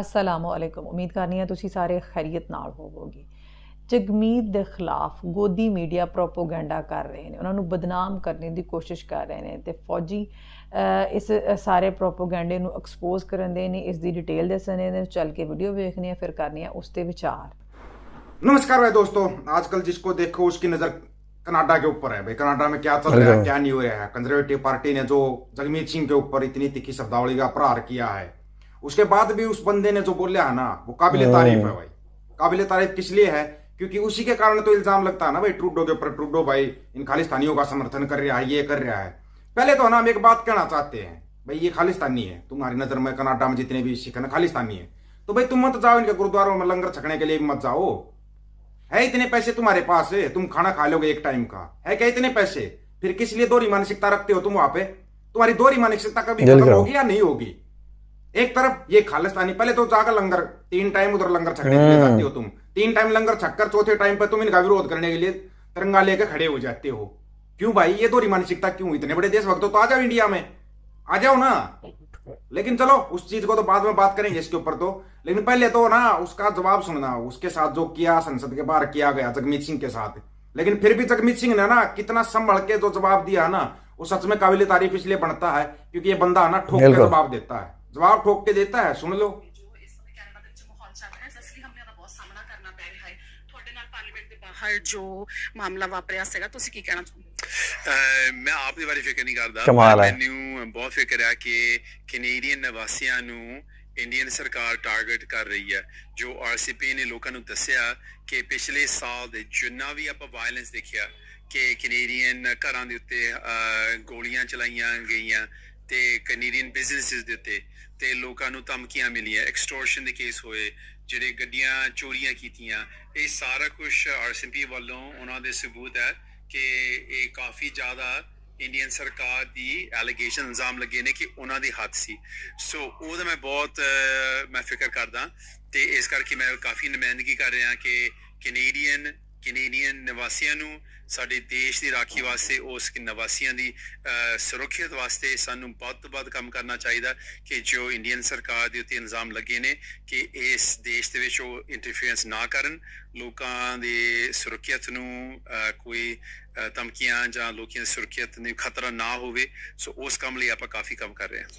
ਅਸਲਾਮੁ ਅਲੈਕੁਮ ਉਮੀਦ ਕਰਨੀ ਹੈ ਤੁਸੀਂ ਸਾਰੇ ਖੈਰੀਅਤ ਨਾਲ ਹੋਵੋਗੇ ਜਗਮੀਤ ਦੇ ਖਿਲਾਫ ਗੋਦੀ ਮੀਡੀਆ ਪ੍ਰੋਪੋਗੈਂਡਾ ਕਰ ਰਹੇ ਨੇ ਉਹਨਾਂ ਨੂੰ ਬਦਨਾਮ ਕਰਨ ਦੀ ਕੋਸ਼ਿਸ਼ ਕਰ ਰਹੇ ਨੇ ਤੇ ਫੌਜੀ ਅਹ, ਇਸ ਅ, ਸਾਰੇ ਪ੍ਰੋਪੋਗੈਂਡੇ ਨੂੰ ਐਕਸਪੋਜ਼ ਕਰਨ ਦੇ ਨੇ ਇਸ ਦੀ ਡਿਟੇਲ ਦੱਸਣੇ ਨੇ ਚੱਲ ਕੇ ਵੀਡੀਓ ਵੇਖਣੀ ਹੈ ਫਿਰ ਕਰਨੀ ਹੈ ਉਸ ਤੇ ਵਿਚਾਰ नमस्कार भाई दोस्तों आजकल जिसको देखो उसकी नजर कनाडा के ऊपर है भाई कनाडा में क्या चल रहा है क्या नहीं हो रहा है कंजर्वेटिव पार्टी ने जो जगमीत सिंह के ऊपर इतनी तिखी शब्दावली का प्रहार किया है उसके बाद भी उस बंदे ने जो बोला है ना वो काबिल तारीफ़ है भाई। काबिल तारीफ़ किस लिए है? क्योंकि उसी के कारण तो इल्ज़ाम लगता है ना भाई ट्रूडो के ऊपर ट्रूडो भाई इन खालिस्तानियों का समर्थन कर रहा है ये कर रहा है। पहले तो ना हम एक बात कहना चाहते हैं भाई ये खालिस्तानी है तुम्हारी नज़र में कनाडा में जितने भी सिख हैं ना खालिस्तानी है। तो भाई तुम मत जाओ इनके गुरुद्वारों में लंगर छकने के लिए मत जाओ। है इतने पैसे तुम्हारे पास? है तुम खाना खा लोगे एक टाइम का। है क्या इतने पैसे? फिर किस लिए दोहरी मानसिकता रखते हो तुम वहाँ पे? तुम्हारी दोहरी मानसिकता कभी खत्म होगी या नहीं होगी? एक तरफ़ ये खालिस्तानी पहले तो जाकर लंगर तीन टाइम उधर लंगर छकने के लिए जाते हो तुम। तीन टाइम लंगर छककर चौथे टाइम पर तुम इनका विरोध करने के लिए तिरंगा लेकर खड़े हो जाते हो। क्यों भाई? ये दोहरी मानसिकता क्यों? इतने बड़े देशभक्त हो तो आ जाओ इंडिया में। आ जाओ ना। लेकिन चलो उस चीज़ को तो बाद में बात करेंगे इसके ऊपर तो। लेकिन पहले तो ना उसका जवाब सुनना उसके साथ जो किया संसद के बाहर किया गया जगमीत सिंह के साथ। लेकिन फिर भी जगमीत सिंह ने ना कितना संभल के जो जवाब दिया ना वो सच में काबिल तारीफ़ इसलिए बनता है क्योंकि ये बंदा ना ठोक के जवाब देता है। जवाब ठोक के देता है सुन लो ਜੋ ਇਸ ਸਮੇਂ ਕੈਨੇਡਾ ਦੇ ਵਿੱਚ ਮਾਹੌਲ ਚੱਲ ਰਿਹਾ ਹੈ ਇਸ ਲਈ ਹਮਲਿਆਂ ਦਾ ਬਹੁਤ ਸਾਹਮਣਾ ਕਰਨਾ ਪੈ ਰਿਹਾ ਹੈ ਤੁਹਾਡੇ ਨਾਲ ਪਾਰਲੀਮੈਂਟ ਦੇ ਬਾਹਰ ਜੋ ਮਾਮਲਾ ਵਾਪਰਿਆ ਸੀਗਾ ਤੁਸੀਂ ਕੀ ਕਹਿਣਾ ਚਾਹੁੰਦੇ ਅਹ ਮੈਂ ਆਪ ਦੀ ਬਾਰੇ ਫਿਕਰ ਨਹੀਂ ਕਰਦਾ ਕਮਾਲ ਪਰ ਹੈ। ਮੈਨੂੰ ਬਹੁਤ ਫਿਕਰ ਹੈ ਕਿ ਕੈਨੇਡੀਅਨ ਨਿਵਾਸੀਆਂ ਨੂੰ ਇੰਡੀਅਨ ਸਰਕਾਰ ਟਾਰਗੇਟ ਕਰ ਰਹੀ ਹੈ ਜੋ ਆਰਸੀਪੀ ਨੇ ਲੋਕਾਂ ਨੂੰ ਦੱਸਿਆ ਕਿ ਪਿਛਲੇ ਸਾਲ ਦੇ ਜਿੰਨਾ ਵੀ ਆਪਾਂ ਵਾਇਲੈਂਸ ਦੇਖਿਆ ਕਿ ਕੈਨੇਡੀਅਨ ਘਰਾਂ ਦੇ ਉੱਤੇ ਅਹ, ਗੋਲੀਆਂ ਚਲਾਈਆਂ ਗਈਆਂ ਤੇ ਕੈਨੇਡੀਅਨ ਬਿਜ਼ਨੈਸਸ ਦੇ ਉੱਤੇ ਤੇ ਲੋਕਾਂ ਨੂੰ ਧਮਕੀਆਂ ਮਿਲੀਆਂ ਐਕਸਟੋਰਸ਼ਨ ਦੇ ਕੇਸ ਹੋਏ, ਜਿਹੜੇ ਗੱਡੀਆਂ ਚੋਰੀਆਂ ਕੀਤੀਆਂ, ਇਹ ਸਾਰਾ ਕੁਝ ਆਰਸੀਪੀ ਵੱਲੋਂ ਉਹਨਾਂ ਦੇ ਸਬੂਤ ਹੈ ਕਿ ਇਹ ਕਾਫੀ ਜ਼ਿਆਦਾ ਇੰਡੀਅਨ ਸਰਕਾਰ ਦੀ ਐਲੀਗੇਸ਼ਨ ਇਲਜ਼ਾਮ ਲੱਗੇ ਨੇ ਕਿ ਉਹਨਾਂ ਦੇ ਹੱਥ ਸੀ। ਸੋ ਉਹਦਾ ਮੈਂ ਬਹੁਤ ਮੈਂ ਫਿਕਰ ਕਰਦਾ ਤੇ ਇਸ ਕਰਕੇ ਮੈਂ ਕਾਫੀ ਨੁਮਾਇੰਦਗੀ ਕਰ ਰਿਹਾ ਕਿ ਕੈਨੇਡੀਅਨ ਕੈਨੇਡੀਅਨ ਨਿਵਾਸੀਆਂ ਨੂੰ, ਸਾਡੇ ਦੇਸ਼ ਦੀ ਰਾਖੀ ਵਾਸਤੇ, ਉਸ ਨਿਵਾਸੀਆਂ ਦੀ ਸੁਰੱਖਿਅਤ ਵਾਸਤੇ ਸਾਨੂੰ ਬਹੁਤ ਵੱਧ ਕੰਮ ਕਰਨਾ ਚਾਹੀਦਾ ਕਿ ਜੋ ਇੰਡੀਅਨ ਸਰਕਾਰ ਦੇ ਉੱਤੇ ਇਲਜ਼ਾਮ ਲੱਗੇ ਨੇ ਕਿ ਇਸ ਦੇਸ਼ ਦੇ ਵਿੱਚ ਉਹ ਇੰਟਰਫੀਰੈਂਸ ਨਾ ਕਰਨ, ਲੋਕਾਂ ਦੇ ਸੁਰੱਖਿਅਤ ਨੂੰ ਕੋਈ ਧਮਕੀਆਂ ਜਾਂ ਲੋਕਾਂ ਦੀ ਸੁਰੱਖਿਅਤ ਨੂੰ ਖਤਰਾ ਨਾ ਹੋਵੇ, ਸੋ ਉਸ ਕੰਮ ਲਈ ਆਪਾਂ ਕਾਫੀ ਕੰਮ ਕਰ ਰਹੇ ਹਾਂ।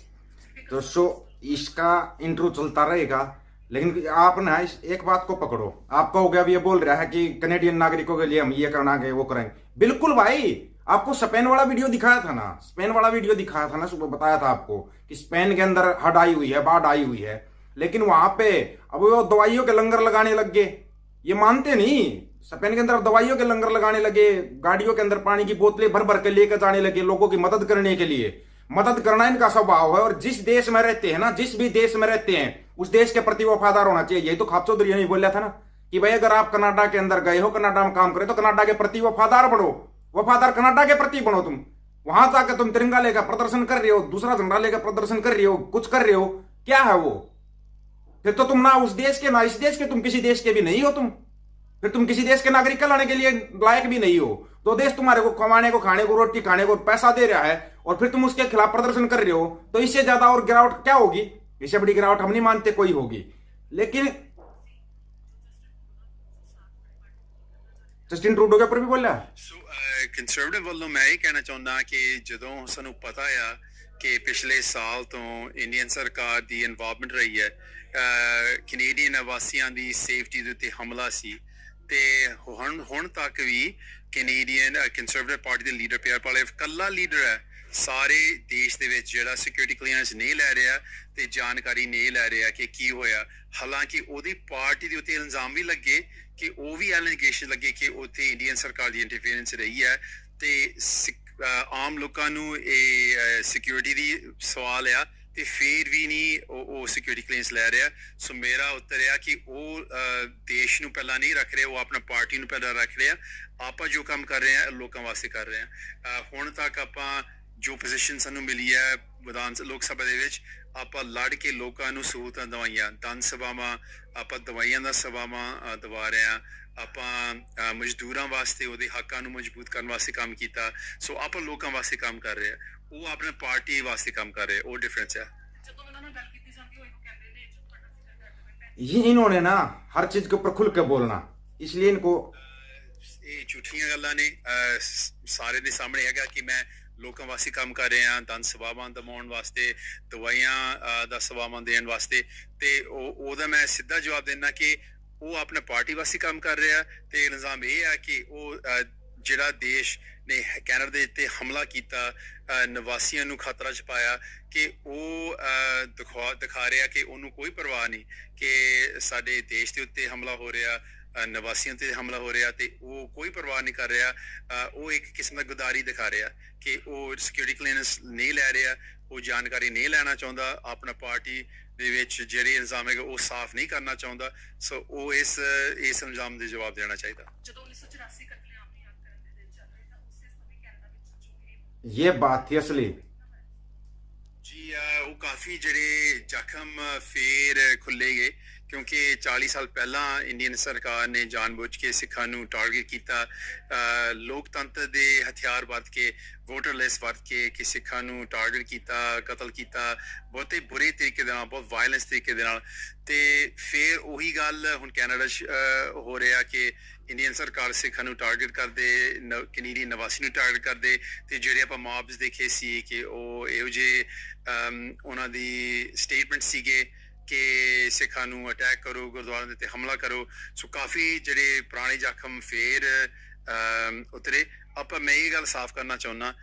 ਦੋਸਤੋ ਇਸ ਦਾ ਇੰਟਰੋ ਚਲਤਾ ਰਹੇਗਾ। लेकिन आप ना इस एक बात को पकड़ो। आप कहोगे, अब ये बोल रहा है कि कनेडियन नागरिकों के लिए हम ये करना वो करेंगे बिल्कुल भाई, आपको स्पेन वाला वीडियो दिखाया था ना? स्पेन वाला वीडियो दिखाया था ना? सुबह बताया था आपको कि स्पेन के अंदर हड आई हुई है, बाढ़ आई हुई है। लेकिन वहाँ पे अब वो दवाइयों के लंगर लगाने लग गए। ये मानते नहीं। स्पेन के अंदर दवाइयों के लंगर लगाने लगे, गाड़ियों के अंदर पानी की बोतलें भर भर के लेकर जाने लगे लोगों की मदद करने के लिए। मदद करना इनका स्वभाव है और जिस देश में रहते हैं ना, जिस भी देश में रहते हैं उस देश के प्रति वफादार होना चाहिए। यही तो खाप चौधरी ने बोला था ना कि भाई, अगर आप कनाडा के अंदर गए हो, कनाडा में काम करे तो कनाडा के प्रति वफादार बनो। वफादार कनाडा के प्रति बनो तुम। वहाँ जाकर तुम तिरंगा लेकर प्रदर्शन कर रहे हो, दूसरा झंडा लेकर प्रदर्शन कर रहे हो, कुछ कर रहे हो, क्या है वो? फिर तो तुम ना उस देश के, ना इस देश के, तुम किसी देश के भी नहीं हो तुम। फिर तुम किसी देश के नागरिक लाने के लिए लायक भी नहीं हो। तो देश तुम्हारे को कमाने को, खाने को, रोटी खाने को पैसा दे रहा है, और फिर तुम उसके खिलाफ प्रदर्शन कर रहे हो तो इससे ज़्यादा और गिरावट क्या होगी? इससे बड़ी गिरावट हम नहीं मानते कोई होगी लेकिन जस्टिन ट्रूडो के ऊपर भी बोला है ਸੋ ਕੰਸਰਵੇਟਿਵ ਵੱਲੋਂ ਮੈਂ ਇਹ ਕਹਿਣਾ ਚਾਹੁੰਦਾ ਕਿ ਜਦੋਂ ਸਾਨੂੰ ਪਤਾ ਆ ਕਿ ਪਿਛਲੇ ਸਾਲ ਤੋਂ ਇੰਡੀਅਨ ਸਰਕਾਰ ਦੀ ਇਨਵੋਲਵਮੈਂਟ ਰਹੀ ਹੈ ਕੈਨੇਡੀਅਨ ਨਿਵਾਸੀਆਂ ਦੀ ਸੇਫਟੀ ਦੇ ਉੱਤੇ ਹਮਲਾ ਸੀ ਤੇ ਹੁਣ ਹੁਣ ਤੱਕ ਵੀ ਕੈਨੇਡੀਅਨ ਕੰਸਰਵੇਟਿਵ ਪਾਰਟੀ ਦੇ ਲੀਡਰ ਪਿਆਰ ਪਾਲੇ ਕੱਲਾ ਲੀਡਰ ਹੈ ਸਾਰੇ ਦੇਸ਼ ਦੇ ਵਿੱਚ ਜਿਹੜਾ ਸਿਕਿਉਰਿਟੀ ਕਲੀਅਰੈਂਸ ਨਹੀਂ ਲੈ ਰਿਹਾ ਤੇ ਜਾਣਕਾਰੀ ਨਹੀਂ ਲੈ ਰਿਹਾ ਕਿ ਕੀ ਹੋਇਆ। ਹਾਲਾਂਕਿ ਉਹਦੀ ਪਾਰਟੀ ਦੇ ਉੱਤੇ ਇਲਜ਼ਾਮ ਵੀ ਲੱਗੇ ਕਿ ਉਹ ਵੀ ਐਲੀਗੇਸ਼ਨ ਲੱਗੇ ਕਿ ਉੱਥੇ ਇੰਡੀਅਨ ਸਰਕਾਰ ਦੀ ਇੰਟਰਫੀਰੈਂਸ ਰਹੀ ਹੈ ਤੇ ਆਮ ਲੋਕਾਂ ਨੂੰ ਇਹ ਸਿਕਿਉਰਿਟੀ ਦੀ ਸਵਾਲ ਆ ਤੇ ਫੇਰ ਵੀ ਨਹੀਂ ਉਹ ਉਹ ਸਿਕਿਉਰਿਟੀ ਕਲੀਅਰੈਂਸ ਲੈ ਰਿਹਾ। ਸੋ ਮੇਰਾ ਉੱਤਰ ਆ ਕਿ ਉਹ ਦੇਸ਼ ਨੂੰ ਪਹਿਲਾਂ ਨਹੀਂ ਰੱਖ ਰਿਹਾ, ਉਹ ਆਪਣਾ ਪਾਰਟੀ ਨੂੰ ਪਹਿਲਾਂ ਰੱਖ ਰਿਹਾ। ਆਪਾਂ ਜੋ ਕੰਮ ਕਰ ਰਹੇ ਹਾਂ, ਲੋਕਾਂ ਵਾਸਤੇ ਕਰ ਰਹੇ ਹਾਂ। ਹੁਣ ਤੱਕ ਆਪਾਂ ਜੋ ਪੋਜੀਸ਼ਨ ਸਾਨੂੰ ਮਿਲੀ ਹੈ ਵਿਧਾਨ ਸ- ਲੋਕ ਸਭਾ ਦੇ ਵਿੱਚ ਆਪਾਂ ਲੜ ਕੇ ਲੋਕਾਂ ਨੂੰ ਸਹੂਲਤਾਂ ਦਵਾਈਆਂ ਦੰਦ ਸਭਾਵਾਂ ਆਪਾਂ ਦਵਾਈਆਂ ਦਾ ਸਭਾਵਾਂ ਅ, ਦਵਾ ਰਹੇ ਹਾਂ ਆਪਾਂ ਅ, ਮਜ਼ਦੂਰਾਂ ਵਾਸਤੇ ਉਹਦੇ ਹੱਕਾਂ ਨੂੰ ਮਜ਼ਬੂਤ ਕਰਨ ਵਾਸਤੇ ਕੰਮ ਕੀਤਾ ਸੋ ਆਪਾਂ ਲੋਕਾਂ ਵਾਸਤੇ ਕੰਮ ਕਰ ਰਹੇ ਹਾਂ ਉਹ ਆਪਣੇ ਪਾਰਟੀ ਵਾਸਤੇ ਕੰਮ ਕਰ ਰਹੇ ਉਹ ਡਿਫਰੈਂਸ ਹੈ ਜਦੋਂ ਉਹਨਾਂ ਨਾਲ ਗੱਲ ਕੀਤੀ ਜਾਂਦੀ ਹੋਈ ਉਹ ਕਹਿੰਦੇ ਨੇ ਜੋ ਤੁਹਾਡਾ ਸੀਗਾ ये इन्होंने ना हर चीज के ऊपर खुल के बोलना इसलिए इनको ਇਹ ਝੂਠੀਆਂ ਗੱਲਾਂ ਨੇ ਅਹ, ਸ- ਸਾਰੇ ਦੇ ਸਾਹਮਣੇ ਹੈਗਾ ਕਿ ਮੈਂ ਲੋਕਾਂ ਵਾਸਤੇ ਕੰਮ ਕਰ ਰਹੇ ਰਿਹਾ ਦੰਦ ਸੇਵਾਵਾਂ ਦਮਾਉਣ ਵਾਸਤੇ, ਦਵਾਈਆਂ ਦਾ ਸੇਵਾਵਾਂ ਦੇਣ ਵਾਸਤੇ, ਤੇ ਉਹ, ਉਹਦਾ ਮੈਂ ਸਿੱਧਾ ਜਵਾਬ ਦਿੰਦਾ ਕਿ ਉਹ ਆਪਣੇ ਪਾਰਟੀ ਵਾਸਤੇ ਕੰਮ ਕਰ ਰਿਹਾ ਤੇ ਇਲਜ਼ਾਮ ਇਹ ਆ ਕਿ ਉਹ ਜਿਹੜਾ ਦੇਸ਼ ਨੇ ਕੈਨੇਡਾ ਦੇ ਉੱਤੇ ਹਮਲਾ ਕੀਤਾ ਨਿਵਾਸੀਆਂ ਨੂੰ ਖਤਰਾ ਚ ਪਾਇਆ ਕਿ ਉਹ ਦਿਖਾ ਦਿਖਾ ਰਿਹਾ ਕਿ ਉਹਨੂੰ ਕੋਈ ਪਰਵਾਹ ਨਹੀਂ ਕਿ ਸਾਡੇ ਦੇਸ਼ ਦੇ ਉੱਤੇ ਹਮਲਾ ਹੋ ਰਿਹਾ ਨਿਵਾਸੀਆਂ ਤੇ ਹਮਲਾ ਹੋ ਰਿਹਾ ਤੇ ਉਹ ਕੋਈ ਪਰਵਾਹ ਨਹੀਂ ਕਰ ਰਿਹਾ। ਉਹ ਇੱਕ ਕਿਸਮ ਦਾ ਗੁਦਾਰੀ ਦਿਖਾ ਰਿਹਾ ਕਿ ਉਹ ਸਿਕਿਉਰਿਟੀ ਕਲੀਅਰੈਂਸ ਨਹੀਂ ਲੈ ਰਿਹਾ ਉਹ ਜਾਣਕਾਰੀ ਨਹੀਂ ਲੈਣਾ ਚਾਹੁੰਦਾ ਆਪਣਾ ਪਾਰਟੀ ਦੇ ਵਿੱਚ ਜਿਹੜੇ ਇਲਜ਼ਾਮ ਹੈਗੇ ਉਹ ਸਾਫ਼ ਨਹੀਂ ਕਰਨਾ ਚਾਹੁੰਦਾ। ਸੋ ਉਹ ਇਸ ਇਸ ਇਲਜ਼ਾਮ ਦੇ ਜਵਾਬ ਦੇਣਾ ਚਾਹੀਦਾ। ਇਹ ਬਾਤ ਥੀ ਅਸਲੀ। ਜੀ ਉਹ ਕਾਫੀ ਜਿਹੜੇ ਜ਼ਖਮ ਫੇਰ ਖੁੱਲੇ ਗਏ। ਕਿਉਂਕਿ 40 ਸਾਲ ਪਹਿਲਾਂ ਇੰਡੀਅਨ ਸਰਕਾਰ ਨੇ ਜਾਣਬੁੱਝ ਕੇ ਸਿੱਖਾਂ ਨੂੰ ਟਾਰਗੇਟ ਕੀਤਾ ਲੋਕਤੰਤਰ ਦੇ ਹਥਿਆਰ ਵਰਤ ਕੇ ਵੋਟਰ ਲਿਸਟ ਵਰਤ ਕੇ ਕਿ ਸਿੱਖਾਂ ਨੂੰ ਟਾਰਗੇਟ ਕੀਤਾ, ਕਤਲ ਕੀਤਾ, ਬਹੁਤੇ ਬੁਰੇ ਤਰੀਕੇ ਦੇ ਨਾਲ, ਬਹੁਤ ਵਾਇਲੈਂਸ ਤਰੀਕੇ ਦੇ ਨਾਲ। ਤੇ ਫਿਰ ਉਹੀ ਗੱਲ ਹੁਣ ਕੈਨੇਡਾ 'ਚ ਹੋ ਰਿਹਾ ਕਿ ਇੰਡੀਅਨ ਸਰਕਾਰ ਸਿੱਖਾਂ ਨੂੰ ਟਾਰਗੇਟ ਕਰਦੇ, ਨ- ਨਿਵਾਸੀ ਨੂੰ ਟਾਰਗੇਟ ਕਰਦੇ ਤੇ ਜਿਹੜੇ ਆਪਾਂ ਮੌਬਸ ਦੇਖੇ ਸੀ ਕਿ ਉਹ ਇਹੋ ਜਿਹੇ ਉਹਨਾਂ ਦੀ ਸਟੇਟਮੈਂਟ ਸੀਗੇ ਕਿ ਸਿੱਖਾਂ ਨੂੰ ਅਟੈਕ ਕਰੋ, ਗੁਰਦੁਆਰਿਆਂ ਦੇ ਉੱਤੇ ਹਮਲਾ ਕਰੋ। ਸੋ ਕਾਫੀ ਜਿਹੜੇ ਪੁਰਾਣੇ ਜ਼ਖਮ ਫੇਰ ਉਤਰੇ। ਆਪਾਂ ਮੈਂ ਇਹ ਗੱਲ ਸਾਫ਼ ਕਰਨਾ ਚਾਹੁੰਦਾ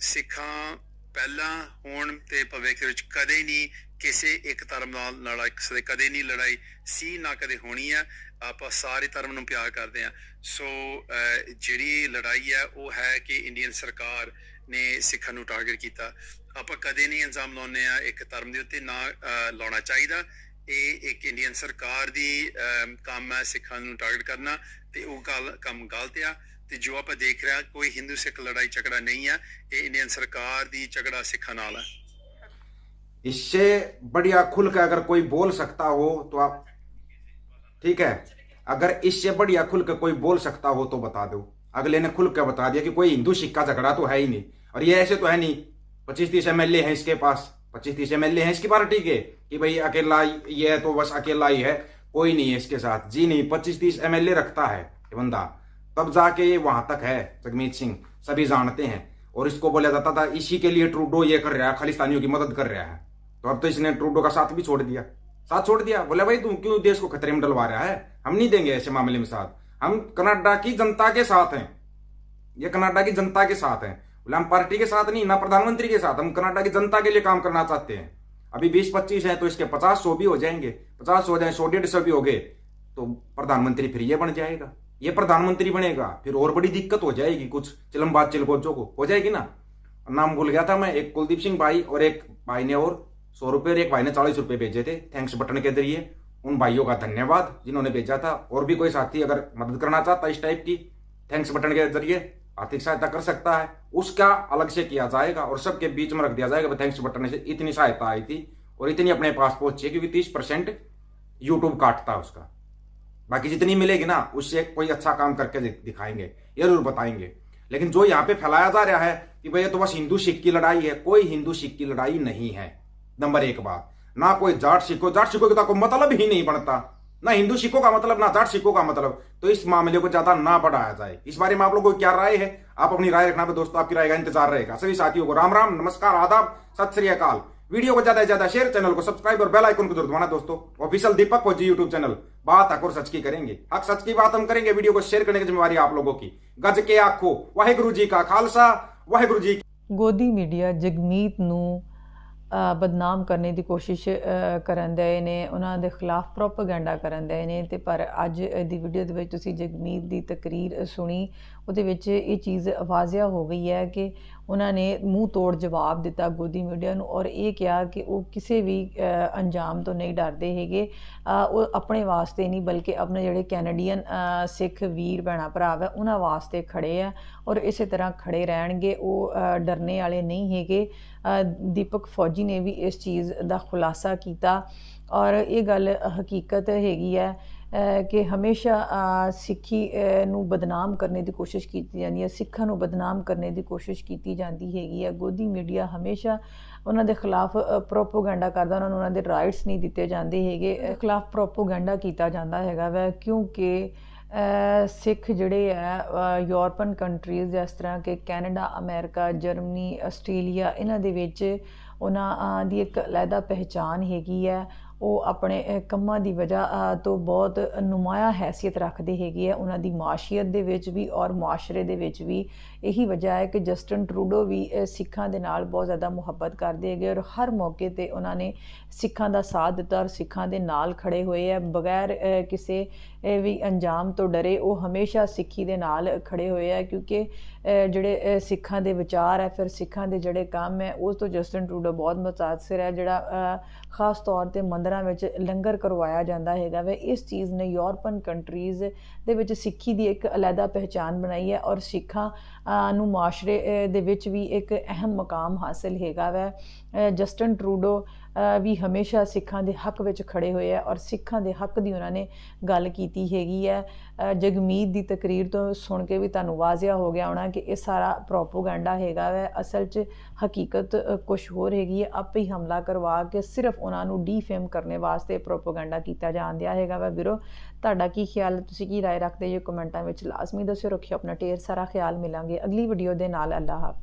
ਸਿੱਖਾਂ ਪਹਿਲਾਂ ਹੋਣ ਤੇ ਭਵਿੱਖ ਵਿੱਚ ਕਦੇ ਨਹੀਂ ਕਿਸੇ ਇੱਕ ਧਰਮ ਨਾਲ ਲੜਾਈ, ਕਿਸੇ ਕਦੇ ਨਹੀਂ ਲੜਾਈ ਸੀ ਨਾ ਕਦੇ ਹੋਣੀ ਆ। ਆਪਾਂ ਸਾਰੇ ਧਰਮ ਨੂੰ ਪਿਆਰ ਕਰਦੇ ਆ। ਸੋ ਜਿਹੜੀ ਲੜਾਈ ਹੈ ਉਹ ਹੈ ਕਿ ਇੰਡੀਅਨ ਸਰਕਾਰ ਨੇ ਸਿੱਖਾਂ ਨੂੰ ਟਾਰਗੇਟ ਕੀਤਾ। ਆਪਾਂ ਕਦੇ ਨਹੀਂ ਇਲਜ਼ਾਮ ਲਾਉਂਦੇ ਆ ਇੱਕ ਧਰਮ ਦੇ ਉੱਤੇ ਨਾ ਅਹ, ਲਾਉਣਾ ਚਾਹੀਦਾ ਇਹ ਇੱਕ ਇੰਡੀਅਨ ਸਰਕਾਰ ਦੀ ਅਮ, ਕੰਮ ਹੈ ਸਿੱਖਾਂ ਨੂੰ ਟਾਰਗੇਟ ਕਰਨਾ ਤੇ ਉਹ ਗੱਲ ਕੰਮ ਗਲਤ ਆ ਤੇ ਜੋ ਆਪਾਂ ਦੇਖ ਰਿਹਾ ਕੋਈ ਹਿੰਦੂ ਸਿੱਖ ਲੜਾਈ ਝਗੜਾ ਨਹੀਂ ਆ ਇਹ ਇੰਡੀਅਨ ਸਰਕਾਰ ਦੀ ਝਗੜਾ ਸਿੱਖਾਂ ਨਾਲ ਹੈ इससे बढ़िया खुल के अगर कोई बोल सकता हो तो आप ठीक है अगर इससे बढ़िया खुल के कोई बोल सकता हो तो बता दो अगले ने खुल के बता दिया कि कोई हिंदू सिख का झगड़ा तो है ही नहीं और ये ऐसे तो है नहीं पच्चीस तीस एम हैं इसके पास। पच्चीस तीस एम हैं इसकी पार्टी के, कि भाई अकेला ये है तो बस अकेला ही है, कोई नहीं है इसके साथ। जी नहीं, पच्चीस तीस एम रखता है ये बंदा। तब जाके ये वहाँ तक है, जगमीत सिंह, सभी जानते हैं। और इसको बोला जाता था, इसी के लिए ट्रूडो ये कर रहा है, खालिस्तानियों की मदद कर रहा है। तो अब तो इसने ट्रूडो का साथ भी छोड़ दिया। साथ छोड़ दिया। बोले, भाई तू क्यों देश को खतरे में डलवा रहा है? हम नहीं देंगे ऐसे मामले में साथ। हम कनाडा की जनता के साथ हैं। ये कनाडा की जनता के साथ हैं। बोले, हम पार्टी के साथ नहीं, ना प्रधानमंत्री के साथ, हम कर्नाटक की जनता के लिए काम करना चाहते हैं। अभी बीस पच्चीस है तो इसके पचास सौ भी हो जाएँगे। पचास हो जाए, सौ, डेढ़ सौ भी हो गए तो प्रधानमंत्री फिर ये बन जाएगा। ये प्रधानमंत्री बनेगा, फिर और बड़ी दिक्कत हो जाएगी कुछ चिलम चिलमबाज चिलकोचों को। हो जाएगी ना? नाम भूल गया था मैं, एक कुलदीप सिंह भाई और एक भाई ने और सौ रुपये और एक भाई ने चालीस रुपये भेजे थे, थैंक्स बटन के ज़रिए। उन भाइयों का धन्यवाद जिन्होंने भेजा था। और भी कोई साथी अगर मदद करना चाहता इस टाइप की, थैंक्स बटन के ज़रिए आर्थिक सहायता कर सकता है। उसका अलग से किया जाएगा और सबके बीच में रख दिया जाएगा। थैंक्स बटन से इतनी सहायता आई थी और इतनी अपने पास पहुँची क्योंकि तीस परसेंट यूट्यूब काटता है उसका। बाकी जितनी मिलेगी ना, उससे कोई अच्छा काम करके दिखाएँगे, ज़रूर बताएँगे। लेकिन जो यहाँ पे फैलाया जा रहा है कि भैया तो बस हिंदू सिख की लड़ाई है, कोई हिंदू सिख की लड़ाई नहीं है। नंबर एक बात, ना कोई जाट सिखो जाट सिखो का तो कोई मतलब ही नहीं बनता। ना हिंदू सिखों का मतलब ना जाट सिखों का मतलब। तो इस मामले को ज़्यादा ना बढ़ाया जाए। इस बारे में आप लोगों को क्या राय है? आप अपनी राय रखना पे दोस्तों, आपकी राय का इंतज़ार रहेगा। सभी साथियों को राम राम नमस्कार, आदाब, सत श्री अकाल। वीडियो को ज़्यादा से ज़्यादा शेयर, चैनल को सब्सक्राइब और बेल आइकन को ज़रूर दबाना दोस्तों। ऑफिशियल दीपक फौजी यूट्यूब चैनल। बात हक और सच की करेंगे। हक सच की बात हम करेंगे, वीडियो को शेयर करने की जिम्मेवारी आप लोगों की। गज के आखो, वाहेगुरु जी का खालसा वाहे गुरु जी गोदी मीडिया जगमीत नू ਬਦਨਾਮ ਕਰਨ ਦੀ ਕੋਸ਼ਿਸ਼ ਕਰਨ ਦੇ ਨੇ, ਉਹਨਾਂ ਦੇ ਖਿਲਾਫ ਪ੍ਰੋਪਗੈਂਡਾ ਕਰਨ ਦੇ ਨੇ, ਤੇ ਪਰ ਅੱਜ ਦੀ ਵੀਡੀਓ ਦੇ ਵਿੱਚ ਤੁਸੀਂ ਜਗਮੀਤ ਦੀ ਤਕਰੀਰ ਸੁਣੀ, ਉਹਦੇ ਵਿੱਚ ਇਹ ਚੀਜ਼ ਵਾਜ਼ਿਆ ਹੋ ਗਈ ਹੈ ਕਿ ਉਹਨਾਂ ਨੇ ਮੂੰਹ ਤੋੜ ਜਵਾਬ ਦਿੱਤਾ ਗੋਦੀ ਮੀਡੀਆ ਨੂੰ ਔਰ ਇਹ ਕਿਹਾ ਕਿ ਉਹ ਕਿਸੇ ਵੀ ਅੰਜਾਮ ਤੋਂ ਨਹੀਂ ਡਰਦੇ ਹੈਗੇ। ਉਹ ਆਪਣੇ ਵਾਸਤੇ ਨਹੀਂ, ਬਲਕਿ ਆਪਣੇ ਜਿਹੜੇ ਕੈਨੇਡੀਅਨ ਸਿੱਖ ਵੀਰ ਭੈਣਾਂ ਭਰਾ ਹੈ ਉਹਨਾਂ ਵਾਸਤੇ ਖੜੇ ਆ ਔਰ ਇਸੇ ਤਰ੍ਹਾਂ ਖੜੇ ਰਹਿਣਗੇ। ਉਹ ਡਰਨੇ ਵਾਲੇ ਨਹੀਂ ਹੈਗੇ। ਦੀਪਕ ਫੌਜੀ ਨੇ ਵੀ ਇਸ ਚੀਜ਼ ਦਾ ਖੁਲਾਸਾ ਕੀਤਾ ਔਰ ਇਹ ਗੱਲ ਹਕੀਕਤ ਹੈਗੀ ਹੈ ਕਿ ਹਮੇਸ਼ਾ ਸਿੱਖੀ ਨੂੰ ਬਦਨਾਮ ਕਰਨ ਦੀ ਕੋਸ਼ਿਸ਼ ਕੀਤੀ ਜਾਂਦੀ ਹੈ, ਸਿੱਖਾਂ ਨੂੰ ਬਦਨਾਮ ਕਰਨ ਦੀ ਕੋਸ਼ਿਸ਼ ਕੀਤੀ ਜਾਂਦੀ ਹੈਗੀ ਹੈ। ਗੋਦੀ ਮੀਡੀਆ ਹਮੇਸ਼ਾ ਉਹਨਾਂ ਦੇ ਖਿਲਾਫ ਪ੍ਰੋਪੋਗੈਂਡਾ ਕਰਦਾ, ਉਹਨਾਂ ਨੂੰ ਉਹਨਾਂ ਦੇ ਰਾਈਟਸ ਨਹੀਂ ਦਿੱਤੇ ਜਾਂਦੇ ਹੈਗੇ। ਖਿਲਾਫ ਪ੍ਰੋਪੋਗੈਂਡਾ ਕੀਤਾ ਜਾਂਦਾ ਹੈਗਾ ਵੈ, ਕਿਉਂਕਿ ਸਿੱਖ ਜਿਹੜੇ ਆ ਯੂਰਪਨ ਕੰਟਰੀਜ਼ ਜਿਸ ਤਰ੍ਹਾਂ ਕਿ ਕੈਨੇਡਾ, ਅਮਰੀਕਾ, ਜਰਮਨੀ, ਆਸਟ੍ਰੇਲੀਆ, ਇਹਨਾਂ ਦੇ ਵਿੱਚ ਉਹਨਾਂ ਦੀ ਇੱਕ ਅਲੱਗਾ ਪਹਿਚਾਨ ਹੈਗੀ ਹੈ। ਉਹ ਆਪਣੇ ਕੰਮਾਂ ਦੀ ਵਜ੍ਹਾ ਤੋਂ ਬਹੁਤ ਨੁਮਾਇਆ ਹੈਸੀਅਤ ਰੱਖਦੇ ਹੈਗੇ ਆ ਉਹਨਾਂ ਦੀ ਮਾਸ਼ੀਅਤ ਦੇ ਵਿੱਚ ਵੀ ਔਰ ਮੁਆਸ਼ਰੇ ਦੇ ਵਿੱਚ ਵੀ। ਇਹੀ ਵਜ੍ਹਾ ਹੈ ਕਿ ਜਸਟਨ ਟਰੂਡੋ ਵੀ ਸਿੱਖਾਂ ਦੇ ਨਾਲ ਬਹੁਤ ਜ਼ਿਆਦਾ ਮੁਹੱਬਤ ਕਰਦੇ ਹੈਗੇ ਔਰ ਹਰ ਮੌਕੇ ਤੇ ਉਹਨਾਂ ਨੇ ਸਿੱਖਾਂ ਦਾ ਸਾਥ ਦਿੱਤਾ ਔਰ ਸਿੱਖਾਂ ਦੇ ਨਾਲ ਖੜੇ ਹੋਏ ਆ ਬਗੈਰ ਕਿਸੇ ਵੀ ਅੰਜਾਮ ਤੋਂ ਡਰੇ ਉਹ ਹਮੇਸ਼ਾ ਸਿੱਖੀ ਦੇ ਨਾਲ ਖੜੇ ਹੋਏ ਆ ਕਿਉਂਕਿ ਜਿਹੜੇ ਸਿੱਖਾਂ ਦੇ ਵਿਚਾਰ ਹੈ ਫਿਰ ਸਿੱਖਾਂ ਦੇ ਜਿਹੜੇ ਕੰਮ ਹੈ ਉਸ ਤੋਂ ਜਸਟਨ ਟਰੂਡੋ ਬਹੁਤ ਮੁਤਾਸਰ ਹੈ ਜਿਹੜਾ ਖਾਸ ਤੌਰ ਤੇ ਮੰਦਰ ਵਿੱਚ ਲੰਗਰ ਕਰਵਾਇਆ ਜਾਂਦਾ ਹੈਗਾ ਵੇ, ਇਸ ਚੀਜ਼ ਨੇ ਯੂਰਪਨ ਕੰਟਰੀਜ਼ ਦੇ ਵਿੱਚ ਸਿੱਖੀ ਦੀ ਇੱਕ ਅਲੱਗਾ ਪਹਿਚਾਨ ਬਣਾਈ ਹੈ ਔਰ ਸਿੱਖਾਂ ਨੂੰ ਮਾਸ਼ਰੇ ਦੇ ਵਿੱਚ ਵੀ ਇੱਕ ਅਹਿਮ ਮਕਾਮ ਹਾਸਲ ਹੈਗਾ ਵੈ। ਜਸਟਨ ਟਰੂਡੋ ਵੀ ਹਮੇਸ਼ਾ ਸਿੱਖਾਂ ਦੇ ਹੱਕ ਵਿੱਚ ਖੜੇ ਹੋਏ ਆ ਔਰ ਸਿੱਖਾਂ ਦੇ ਹੱਕ ਦੀ ਉਹਨਾਂ ਨੇ ਗੱਲ ਕੀਤੀ ਹੈਗੀ ਹੈ ਅਹ, ਜਗਮੀਤ ਦੀ ਤਕਰੀਰ ਤੋਂ ਸੁਣ ਕੇ ਵੀ ਤੁਹਾਨੂੰ ਵਾਜ਼ਿਆ ਹੋ ਗਿਆ ਹੋਣਾ ਕਿ ਇਹ ਸਾਰਾ ਪ੍ਰੋਪੋਗੈਂਡਾ ਹੈਗਾ ਵੈ ਅਸਲ 'ਚ ਹਕੀਕਤ ਕੁਝ ਹੋਰ ਹੈਗੀ ਹੈ ਆਪੇ ਹੀ ਹਮਲਾ ਕਰਵਾ ਕੇ ਸਿਰਫ ਉਹਨਾਂ ਨੂੰ ਡੀਫੇਮ ਕਰਨ ਵਾਸਤੇ ਪ੍ਰੋਪੋਗੈਂਡਾ ਕੀਤਾ ਜਾਂਦਿਆ ਹੈਗਾ ਵਾ ਵੀਰੋ ਤੁਹਾਡਾ ਕੀ ਖਿਆਲ ਹੈ? ਤੁਸੀਂ ਕੀ رائے ਰੱਖਦੇ ਹੋ ਕਮੈਂਟਾਂ ਵਿੱਚ ਲਾਜ਼ਮੀ ਦੱਸਿਓ ਰੱਖਿਓ ਆਪਣਾ ਢੇਰ ਸਾਰਾ ਖਿਆਲ ਮਿਲਾਂਗੇ ਅਗਲੀ ਵੀਡੀਓ ਦੇ ਨਾਲ ਅੱਲਾਹ ਹਾਫਿਜ਼